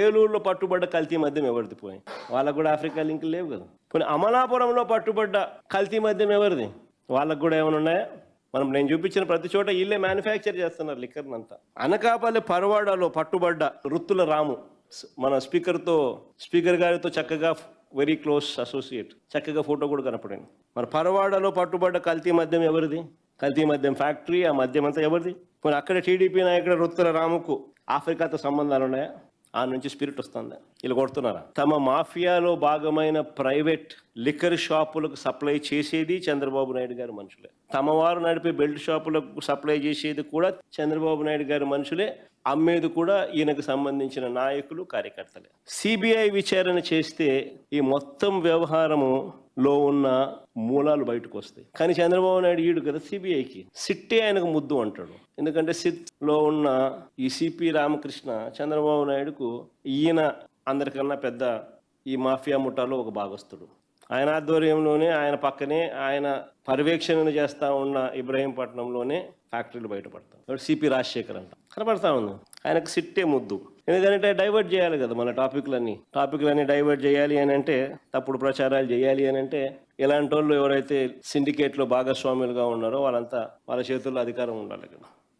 ఏలూరులో పట్టుబడ్డ కల్తీ మద్యం ఎవరిది పోయి? వాళ్ళకు కూడా ఆఫ్రికా లింకులు లేవు కదా. పోనీ అమలాపురంలో పట్టుబడ్డ కల్తీ మద్యం ఎవరిది? వాళ్ళకు కూడా ఏమైనా ఉన్నాయా? మనం నేను చూపించిన ప్రతి చోట వీళ్ళే మ్యానుఫ్యాక్చర్ చేస్తున్నారు లిక్కర్ అంతా అనకాపల్లి పరవాడలో పట్టుబడ్డ రుత్తుల రాము మన స్పీకర్తో స్పీకర్ గారితో చక్కగా వెరీ క్లోజ్ అసోసియేట్ చక్కగా ఫోటో కూడా కనపడింది. మరి పరవాడలో పట్టుబడ్డ కల్తీ మద్యం ఎవరిది? కల్తీ మద్యం ఫ్యాక్టరీ ఆ మద్యం అంతా ఎవరిది? మరి అక్కడ టీడీపీ నాయకుడు రుత్తుల రాముకు ఆఫ్రికాతో సంబంధాలు ఉన్నాయా? ఆ నుంచి స్పిరిట్ వస్తుంది. వీళ్ళు కొడుతున్నారా? తమ మాఫియాలో భాగమైన ప్రైవేట్ లిక్కర్ షాపులకు సప్లై చేసేది చంద్రబాబు నాయుడు గారి మనుషులే. తమ వారు నడిపే బెల్ట్ షాపులకు సప్లై చేసేది కూడా చంద్రబాబు నాయుడు గారి మనుషులే. అమ్మేది కూడా ఈయనకు సంబంధించిన నాయకులు కార్యకర్తలే. సిబిఐ విచారణ చేస్తే ఈ మొత్తం వ్యవహారము లో ఉన్న మూలాలు బయటకు వస్తాయి. కానీ చంద్రబాబు నాయుడు ఈడు కదా సిబిఐకి. సిట్టే ఆయనకు ముద్దు అంటాడు. ఎందుకంటే సిట్లో ఉన్న ఈ సిపి రామకృష్ణ చంద్రబాబు నాయుడుకు ఈయన అందరికన్నా పెద్ద ఈ మాఫియా ముఠాలో ఒక భాగస్తుడు ఆయన ఆధ్వర్యంలోనే ఆయన పక్కనే ఆయన పర్యవేక్షణ చేస్తూ ఉన్న ఇబ్రహీంపట్నంలోనే ఫ్యాక్టరీలు బయటపడతాం సిపి రాజశేఖర్ అంట. కనపడతా ఉంది. ఆయనకు సిట్టే ముద్దు. ఎందుకంటే డైవర్ట్ చేయాలి కదా మన టాపిక్లన్నీ. టాపిక్లన్నీ డైవర్ట్ చేయాలి అని అంటే తప్పుడు ప్రచారాలు చేయాలి అని అంటే ఇలాంటి వాళ్ళు ఎవరైతే సిండికేట్లో భాగస్వాములుగా ఉన్నారో వాళ్ళంతా వాళ్ళ చేతుల్లో అధికారం ఉండాలి కదా.